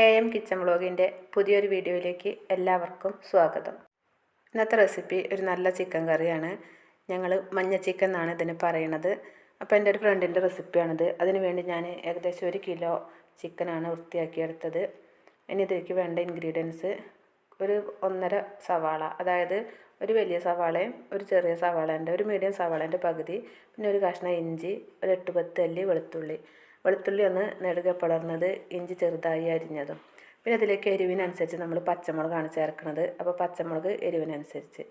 A M kitchen വ്ളോഗിന്റെ പുതിയൊരു വീഡിയോയിലേക്ക് എല്ലാവർക്കും സ്വാഗതം. ഇന്നത്തെ റെസിപ്പി ഒരു നല്ല ചിക്കൻ കറിയാണ്. ഞങ്ങൾ മഞ്ഞ ചിക്കൻ എന്നാണ് ഇതിന് പറയണത്. അപ്പോൾ എന്റെ ഒരു ഫ്രണ്ടിന്റെ റെസിപ്പിയാണിത്. അതിന് വേണ്ടി ഞാൻ ഏകദേശം ഒരു കിലോ ചിക്കനാണ് വൃത്തിയാക്കിയെടുത്തത്. ഇനി ഇതിലേക്ക് വേണ്ട ഇൻഗ്രീഡിയൻസ് ഒരു ഒന്നര സവാള അതായത് ഒരു വലിയ സവാളയും ഒരു ചെറിയ സവാളേന്റെ ഒരു മീഡിയം സവാളേന്റെ പകുതി പിന്നെ ഒരു കഷ്ണം ഇഞ്ചി ഒരു എട്ട് പത്ത് അല്ലി വെളുത്തുള്ളി. വെളുത്തുള്ളി ഒന്ന് നെടുകെ പിളർന്നത് ഇഞ്ചി ചെറുതായി അരിഞ്ഞതും. പിന്നെ അതിലേക്ക് എരിവിനനുസരിച്ച് നമ്മൾ പച്ചമുളകാണ് ചേർക്കുന്നത്. അപ്പോൾ പച്ചമുളക് എരിവിനനുസരിച്ച്.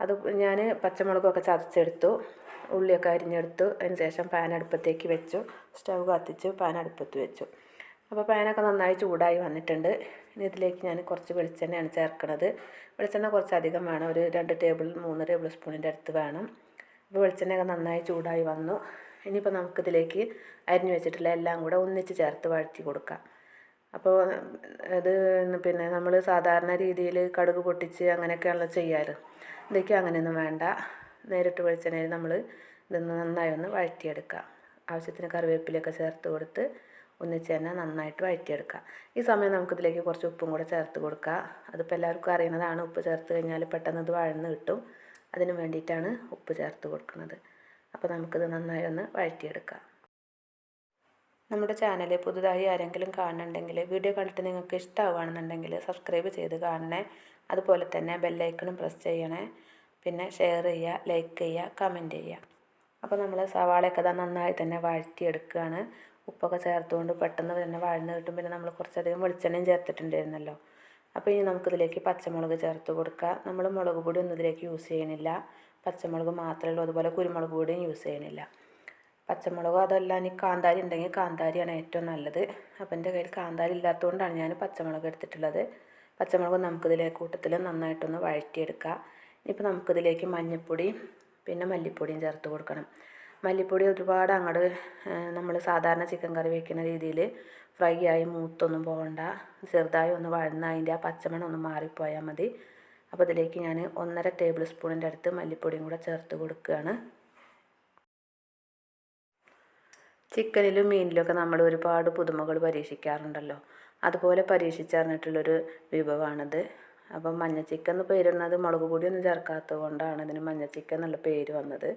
അത് ഞാൻ പച്ചമുളകൊക്കെ ചതച്ചെടുത്തു. ഉള്ളിയൊക്കെ അരിഞ്ഞെടുത്തു. അതിന് ശേഷം പാൻ വെച്ചു. സ്റ്റൗ കത്തിച്ചു. പാൻ അടുപ്പത്ത് വെച്ചു. അപ്പോൾ പാനൊക്കെ നന്നായി ചൂടായി വന്നിട്ടുണ്ട്. ഇനി ഇതിലേക്ക് ഞാൻ കുറച്ച് വെളിച്ചെണ്ണയാണ് ചേർക്കുന്നത്. വെളിച്ചെണ്ണ കുറച്ച് അധികം വേണം. ഒരു രണ്ട് ടേബിൾ മൂന്ന് ടേബിൾ സ്പൂണിന്റെ അടുത്ത് വേണം. അപ്പോൾ വെളിച്ചെണ്ണയൊക്കെ നന്നായി ചൂടായി വന്നു. ഇനിയിപ്പോൾ നമുക്കിതിലേക്ക് അരിഞ്ഞു വെച്ചിട്ടുള്ള എല്ലാം കൂടെ ഒന്നിച്ച് ചേർത്ത് വഴറ്റി കൊടുക്കാം. അപ്പോൾ അത് പിന്നെ നമ്മൾ സാധാരണ രീതിയിൽ കടുക് പൊട്ടിച്ച് അങ്ങനെയൊക്കെയാണല്ലോ ചെയ്യാറ്. ഇതൊക്കെ അങ്ങനെയൊന്നും വേണ്ട. നേരിട്ട് വെളിച്ചെണ്ണയിൽ നമ്മൾ ഇതൊന്ന് നന്നായി ഒന്ന് വഴറ്റിയെടുക്കുക ആവശ്യത്തിന് കറിവേപ്പിലൊക്കെ ചേർത്ത് കൊടുത്ത് ഒന്നിച്ച് തന്നെ നന്നായിട്ട് വഴറ്റിയെടുക്കുക ഈ സമയം നമുക്കിതിലേക്ക് കുറച്ച് ഉപ്പും കൂടെ ചേർത്ത് കൊടുക്കുക അതിപ്പോൾ എല്ലാവർക്കും അറിയുന്നതാണ് ഉപ്പ് ചേർത്ത് കഴിഞ്ഞാൽ പെട്ടെന്ന് ഇത് വഴന്ന് കിട്ടും. അതിന് വേണ്ടിയിട്ടാണ് ഉപ്പ് ചേർത്ത് കൊടുക്കുന്നത്. അപ്പോൾ നമുക്കിത് നന്നായി ഒന്ന് വഴറ്റിയെടുക്കാം. നമ്മുടെ ചാനൽ പുതുതായി ആരെങ്കിലും കാണുന്നുണ്ടെങ്കിൽ വീഡിയോ കണ്ടിട്ട് നിങ്ങൾക്ക് ഇഷ്ടമാവുകയാണെന്നുണ്ടെങ്കിൽ സബ്സ്ക്രൈബ് ചെയ്ത് കാണണേ. അതുപോലെ തന്നെ ബെല്ലൈക്കണും പ്രസ് ചെയ്യണേ. പിന്നെ ഷെയർ ചെയ്യുക ലൈക്ക് ചെയ്യുക കമന്റ് ചെയ്യുക. അപ്പോൾ നമ്മൾ സവാളയൊക്കെ തന്നെ നന്നായി തന്നെ വഴറ്റിയെടുക്കുകയാണ്. ഉപ്പൊക്കെ ചേർത്തുകൊണ്ട് പെട്ടെന്ന് തന്നെ വഴന്ന് കിട്ടും. പിന്നെ നമ്മൾ കുറച്ചധികം വെളിച്ചെണ്ണയും ചേർത്തിട്ടുണ്ടായിരുന്നല്ലോ. അപ്പോൾ ഇനി നമുക്കിതിലേക്ക് പച്ചമുളക് ചേർത്ത് കൊടുക്കുക. നമ്മൾ മുളക് പൊടി ഒന്നും ഇതിലേക്ക് യൂസ് ചെയ്യണില്ല. പച്ചമുളക് മാത്രമേ ഉള്ളൂ. അതുപോലെ കുരുമുളക് പൊടിയും യൂസ് ചെയ്യണില്ല. പച്ചമുളക് അതല്ല ഇനി കാന്താരി ഉണ്ടെങ്കിൽ കാന്താരിയാണ് ഏറ്റവും നല്ലത്. അപ്പം എന്റെ കയ്യിൽ കാന്താരി ഇല്ലാത്തതുകൊണ്ടാണ് ഞാൻ പച്ചമുളക് എടുത്തിട്ടുള്ളത്. പച്ചമുളക് നമുക്കിതിലേക്ക് കൂട്ടത്തിൽ നന്നായിട്ടൊന്ന് വഴറ്റിയെടുക്കുക ഇനിയിപ്പോൾ നമുക്കിതിലേക്ക് മഞ്ഞൾപ്പൊടി പിന്നെ മല്ലിപ്പൊടിയും ചേർത്ത് കൊടുക്കണം. മല്ലിപ്പൊടി ഒരുപാട് അങ്ങോട്ട് നമ്മൾ സാധാരണ ചിക്കൻ കറി വെക്കുന്ന രീതിയിൽ ഫ്രൈ ആയി മൂത്തൊന്നും പോകണ്ട ചെറുതായി ഒന്ന് വഴന്ന് അതിന്റെ ആ പച്ചമണം ഒന്ന് മാറിപ്പോയാൽ മതി. അപ്പോൾ ഇതിലേക്ക് ഞാൻ ഒന്നര ടേബിൾ സ്പൂണിന്റെ അടുത്ത് മല്ലിപ്പൊടിയും കൂടെ ചേർത്ത് കൊടുക്കുകയാണ് ചിക്കനിലും മീനിലൊക്കെ നമ്മൾ ഒരുപാട് പുതുമകൾ പരീക്ഷിക്കാറുണ്ടല്ലോ. അതുപോലെ പരീക്ഷിച്ചറിഞ്ഞിട്ടുള്ളൊരു വിഭവമാണിത് അപ്പം മഞ്ഞ ചിക്കൻ എന്ന് പേരുന്നത് മുളക് പൊടിയൊന്നും ചേർക്കാത്തത് കൊണ്ടാണ് ഇതിന് മഞ്ഞ ചിക്കൻ എന്നുള്ള പേര് വന്നത്.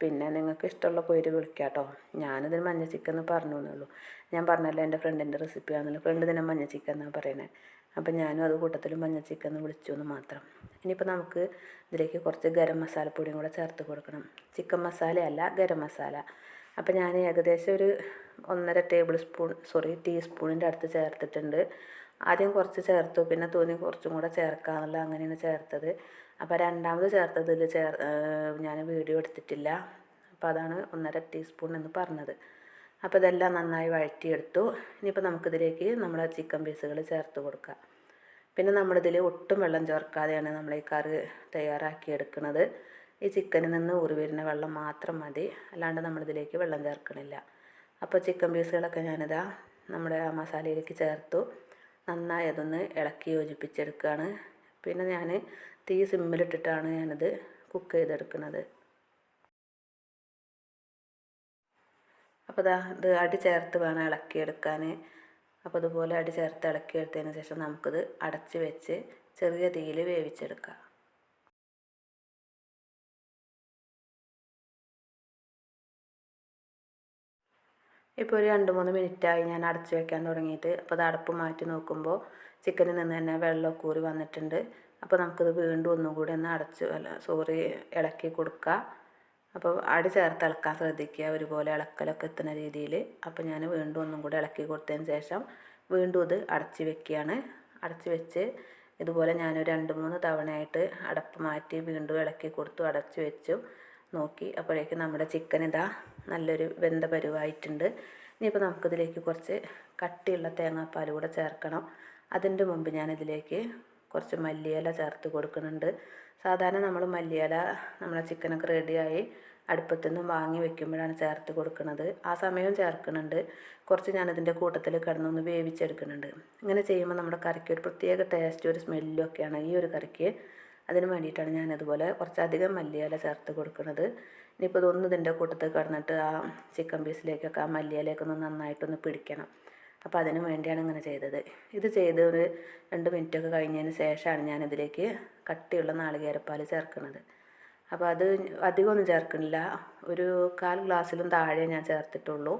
പിന്നെ നിങ്ങൾക്ക് ഇഷ്ടമുള്ള പേര് വിളിക്കാം കേട്ടോ. ഞാനിതിന് മഞ്ഞ ചിക്കൻ എന്ന് പറഞ്ഞു ഞാൻ പറഞ്ഞല്ലോ എന്റെ ഫ്രണ്ടിന്റെ റെസിപ്പിയാണല്ലോ ഫ്രണ്ട് തന്നെ മഞ്ഞ ചിക്കൻ എന്നാണ് പറയുന്നത് അപ്പം ഞാനും അത് കൂട്ടത്തിൽ മഞ്ഞ ചിക്കൻ എന്ന് വിളിച്ചു എന്ന് മാത്രം. ഇനിയിപ്പോൾ നമുക്ക് ഇതിലേക്ക് കുറച്ച് ഗരം മസാലപ്പൊടിയും കൂടെ ചേർത്ത് കൊടുക്കണം. ചിക്കൻ മസാലയല്ല ഗരം മസാല. അപ്പം ഞാൻ ഏകദേശം ഒരു ഒന്നര ടേബിൾ സ്പൂൺ സോറി ടീസ്പൂണിന്റെ അടുത്ത് ചേർത്തിട്ടുണ്ട്. ആദ്യം കുറച്ച് ചേർത്തു പിന്നെ തോന്നി കുറച്ചും കൂടെ ചേർക്കാമെന്നുള്ള അങ്ങനെയാണ് ചേർത്തത്. അപ്പോൾ രണ്ടാമത് ചേർത്തതിൽ ചേർ ഞാൻ വീഡിയോ എടുത്തിട്ടില്ല. അപ്പോൾ അതാണ് ഒന്നര ടീസ്പൂൺ എന്ന് പറഞ്ഞത്. അപ്പോൾ ഇതെല്ലാം നന്നായി വഴറ്റിയെടുത്തു. ഇനിയിപ്പോൾ നമുക്കിതിലേക്ക് നമ്മുടെ ചിക്കൻ പീസുകൾ ചേർത്ത് കൊടുക്കാം. പിന്നെ നമ്മളിതിൽ ഒട്ടും വെള്ളം ചേർക്കാതെയാണ് നമ്മൾ ഈ കറി തയ്യാറാക്കി എടുക്കുന്നത്. ഈ ചിക്കനിൽ നിന്ന് ഊറി വരുന്ന വെള്ളം മാത്രം മതി. അല്ലാണ്ട് നമ്മളിതിലേക്ക് വെള്ളം ചേർക്കണില്ല. അപ്പോൾ ചിക്കൻ പീസുകളൊക്കെ ഞാനിതാ നമ്മുടെ മസാലയിലേക്ക് ചേർത്തു. നന്നായി അതൊന്ന് ഇളക്കി യോജിപ്പിച്ചെടുക്കുകയാണ് പിന്നെ ഞാൻ തീ സിമ്മിലിട്ടിട്ടാണ് ഞാനത് കുക്ക് ചെയ്തെടുക്കുന്നത്. അപ്പോൾ ഇതാ ഇത് അടി ചേർത്ത് വേണം ഇളക്കിയെടുക്കാൻ അപ്പോൾ ഇതുപോലെ അടി ചേർത്ത് ഇളക്കിയെടുത്തതിന് ശേഷം നമുക്കിത് അടച്ച് വെച്ച് ചെറിയ തീയിൽ വേവിച്ചെടുക്കാം. ഇപ്പോൾ ഒരു രണ്ട് മൂന്ന് മിനിറ്റായി ഞാൻ അടച്ച് വെക്കാൻ തുടങ്ങിയിട്ട്. അപ്പോൾ അത് അടപ്പ് മാറ്റി നോക്കുമ്പോൾ ചിക്കനിൽ നിന്ന് തന്നെ വെള്ളമൊക്കെ ഊറി വന്നിട്ടുണ്ട്. അപ്പോൾ നമുക്കിത് വീണ്ടും ഒന്നും കൂടി ഒന്ന് അടച്ച് അല്ല സോറി ഇളക്കി കൊടുക്കുക അപ്പോൾ അടി ചേർത്ത് ഇളക്കാൻ ശ്രദ്ധിക്കുക ഒരുപോലെ ഇളക്കലൊക്കെ എത്തുന്ന രീതിയിൽ. അപ്പോൾ ഞാൻ വീണ്ടും ഒന്നും കൂടി ഇളക്കി കൊടുത്തതിന് ശേഷം വീണ്ടും ഇത് അടച്ച് വെക്കുകയാണ്. അടച്ച് വെച്ച് ഇതുപോലെ ഞാൻ രണ്ട് മൂന്ന് തവണയായിട്ട് അടപ്പ് മാറ്റി വീണ്ടും ഇളക്കി കൊടുത്തു അടച്ച് വെച്ചു. നോക്കി അപ്പോഴേക്കും നമ്മുടെ ചിക്കൻ ഇതാ നല്ലൊരു വെന്ത പരുവായിട്ടുണ്ട്. ഇനിയിപ്പോൾ നമുക്കിതിലേക്ക് കുറച്ച് കട്ടിയുള്ള തേങ്ങാപ്പാൽ കൂടെ ചേർക്കണം. അതിന്റെ മുമ്പ് ഞാനിതിലേക്ക് കുറച്ച് മല്ലിയില ചേർത്ത് കൊടുക്കുന്നുണ്ട്. സാധാരണ നമ്മൾ മല്ലിയില നമ്മളെ ചിക്കനൊക്കെ റെഡിയായി അടുപ്പത്തു നിന്നും വാങ്ങി വെക്കുമ്പോഴാണ് ചേർത്ത് കൊടുക്കുന്നത്. ആ സമയവും ചേർക്കുന്നുണ്ട്. കുറച്ച് ഞാനിതിന്റെ കൂട്ടത്തിൽ കിടന്നൊന്ന് വേവിച്ചെടുക്കുന്നുണ്ട്. ഇങ്ങനെ ചെയ്യുമ്പോൾ നമ്മുടെ കറിക്ക് ഒരു പ്രത്യേക ടേസ്റ്റ് ഒരു സ്മെല്ലും ഒക്കെയാണ് ഈ ഒരു കറിക്ക്. അതിന് വേണ്ടിയിട്ടാണ് ഞാനതുപോലെ കുറച്ചധികം മല്ലിയില ചേർത്ത് കൊടുക്കുന്നത്. ഇനിയിപ്പോൾ ഇതൊന്നും ഇതിന്റെ കൂട്ടത്തിൽ കിടന്നിട്ട് ആ ചിക്കൻ പീസിലേക്കൊക്കെ ആ മല്ലിയിലേക്കൊന്ന് നന്നായിട്ടൊന്ന് പിടിക്കണം. അപ്പോൾ അതിന് വേണ്ടിയാണ് ഇങ്ങനെ ചെയ്തത്. ഇത് ചെയ്ത് ഒരു രണ്ട് മിനിറ്റൊക്കെ കഴിഞ്ഞതിന് ശേഷമാണ് ഞാനിതിലേക്ക് കട്ടിയുള്ള നാളികേരപ്പാൽ ചേർക്കുന്നത്. അപ്പോൾ അത് അധികമൊന്നും ചേർക്കുന്നില്ല. ഒരു കാൽ ഗ്ലാസ്സിലും താഴെ ഞാൻ ചേർത്തിട്ടുള്ളൂ.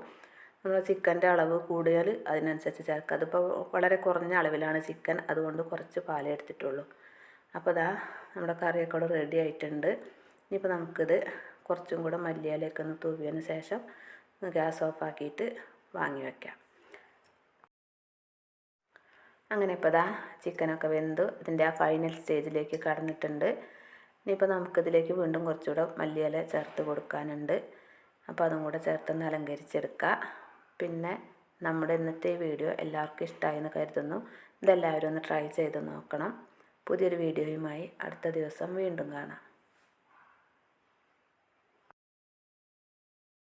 നമ്മൾ ചിക്കന്റെ അളവ് കൂടിയാൽ അതിനനുസരിച്ച് ചേർക്കുക. അതിപ്പോൾ വളരെ കുറഞ്ഞ അളവിലാണ് ചിക്കൻ. അതുകൊണ്ട് കുറച്ച് പാലേ എടുത്തിട്ടുള്ളൂ. അപ്പോൾ അതാ നമ്മുടെ കറിയൊക്കെ അവിടെ റെഡി ആയിട്ടുണ്ട്. ഇനിയിപ്പോൾ നമുക്കിത് കുറച്ചും കൂടെ മല്ലിയിലൊക്കെ ഒന്ന് തൂവിയതിന് ശേഷം ഗ്യാസ് ഓഫ് ആക്കിയിട്ട് വാങ്ങി വയ്ക്കാം അങ്ങനെ ഇപ്പോൾ ഇതാ ചിക്കനൊക്കെ വെന്തു ഇതിന്റെ ആ ഫൈനൽ സ്റ്റേജിലേക്ക് കടന്നിട്ടുണ്ട്. ഇനിയിപ്പോൾ നമുക്കിതിലേക്ക് വീണ്ടും കുറച്ചുകൂടെ മല്ലിയില ചേർത്ത് കൊടുക്കാനുണ്ട്. അപ്പോൾ അതും കൂടെ ചേർത്തൊന്ന് അലങ്കരിച്ചെടുക്കുക പിന്നെ നമ്മുടെ ഇന്നത്തെ വീഡിയോ എല്ലാവർക്കും ഇഷ്ടമായി എന്ന് കരുതുന്നു. ഇതെല്ലാവരും ഒന്ന് ട്രൈ ചെയ്ത് നോക്കണം. പുതിയൊരു വീഡിയോയുമായി അടുത്ത ദിവസം വീണ്ടും കാണാം.